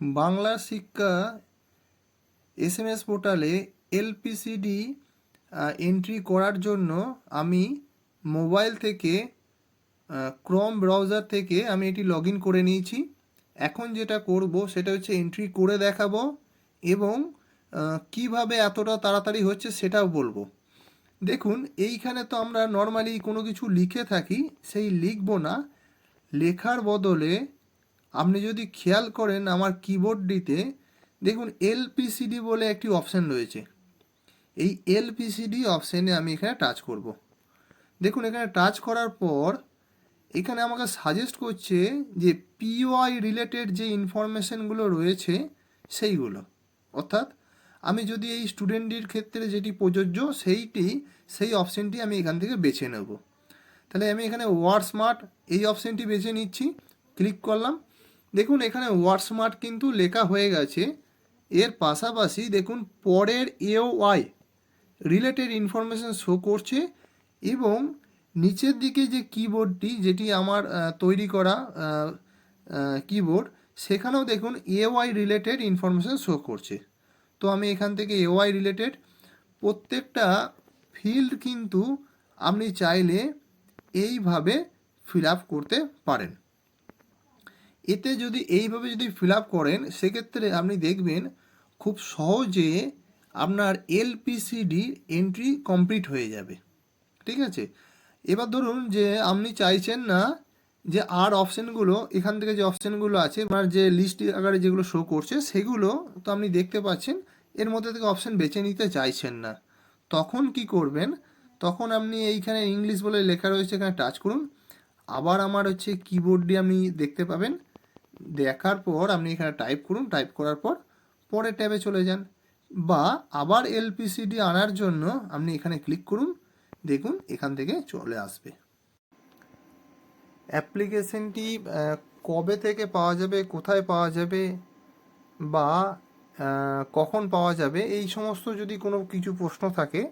বাংলা শিক্ষা S M S পোর্টালে এলপিসিডি entry করার জন্য আমি মোবাইল থেকে ক্রম ব্রাউজার থেকে আমি এটি লগ করে নিয়েছি। এখন যেটা করব সেটা হচ্ছে এন্ট্রি করে দেখাবো এবং কীভাবে এতটা তাড়াতাড়ি হচ্ছে সেটাও বলব। দেখুন, এইখানে তো আমরা নর্মালি কোনো কিছু লিখে থাকি, সেই লিখব না। লেখার বদলে আপনি যদি খেয়াল করেন আমার কিবোর্ডটিতে দেখুন এলপিসিডি বলে একটি অপশান রয়েছে। এই এলপিসিডি অপশানে আমি এখানে টাচ করব। দেখুন এখানে টাচ করার পর, এখানে আমাকে সাজেস্ট করছে যে পিওআই রিলেটেড যে ইনফরমেশনগুলো রয়েছে, সেইগুলো। অর্থাৎ আমি যদি এই স্টুডেন্টটির ক্ষেত্রে যেটি প্রযোজ্য, সেইটি, সেই অপশানটি আমি এখান থেকে বেছে নেব। তাহলে আমি এখানে ওয়ার্ড স্মার্ট এই অপশানটি বেছে নিচ্ছি ক্লিক করলাম। দেখুন, এখানে ওয়ার্ড স্মার্ট কিন্তু লেখা হয়ে গেছে। এর পাশাপাশি দেখুন, পরের এওয়াই রিলেটেড ইনফরমেশন শো করছে এবং নিচের দিকে যে কিবোর্ডটি যেটি আমার তৈরি করা কিবোর্ড সেখানেও দেখুন এওয়াই রিলেটেড ইনফরমেশন শো করছে। তো আমি এখান থেকে এওয়াই রিলেটেড প্রত্যেকটা ফিল্ড কিন্তু আপনি চাইলে এইভাবে ফিল আপ করতে পারেন। এতে যদি এইভাবে যদি ফিল আপ করেন, সেক্ষেত্রে আপনি দেখবেন খুব সহজে আপনার এলপিসিডি এন্ট্রি কমপ্লিট হয়ে যাবে। ঠিক আছে? এবার ধরুন যে আপনি চাইছেন না যে আর অপশানগুলো, এখান থেকে যে অপশানগুলো আছে, আপনার যে লিস্ট আকারে যেগুলো শো করছে, সেগুলো তো আপনি দেখতে পাচ্ছেন, এর মধ্যে থেকে অপশান বেছে নিতে চাইছেন না। তখন কি করবেন? তখন আপনি এইখানে ইংলিশ বলে লেখা রয়েছে, এখানে টাচ করুন। আবার আমার হচ্ছে কিবোর্ড দিয়ে আপনি দেখতে পাবেন। দেখার পর আপনি এখানে টাইপ করুন টাইপ করার পর পরের ট্যাবে চলে যান। বা আবার এলপিসিডি আনার জন্য আপনি এখানে ক্লিক করুন, দেখুন এখান থেকে চলে আসবে। অ্যাপ্লিকেশনটি কবে থেকে পাওয়া যাবে, কোথায় পাওয়া যাবে বা কখন পাওয়া যাবে, এই সমস্ত যদি কোনো কিছু প্রশ্ন থাকে,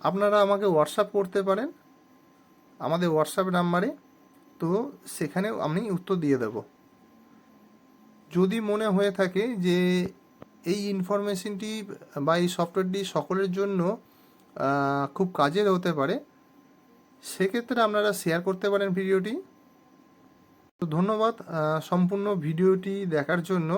আপনারা আমাকে হোয়াটসঅ্যাপ করতে পারেন। আমাদের হোয়াটসঅ্যাপ নাম্বারে তো সেখানেও আমি উত্তর দিয়ে দেব। যদি মনে হয়ে থাকে যে এই ইনফরমেশনটি বা এই সফটওয়্যারটি সকলের জন্য খুব কাজের হতে পারে, সেক্ষেত্রে আপনারা শেয়ার করতে পারেন ভিডিওটি তো ধন্যবাদ সম্পূর্ণ ভিডিওটি দেখার জন্য।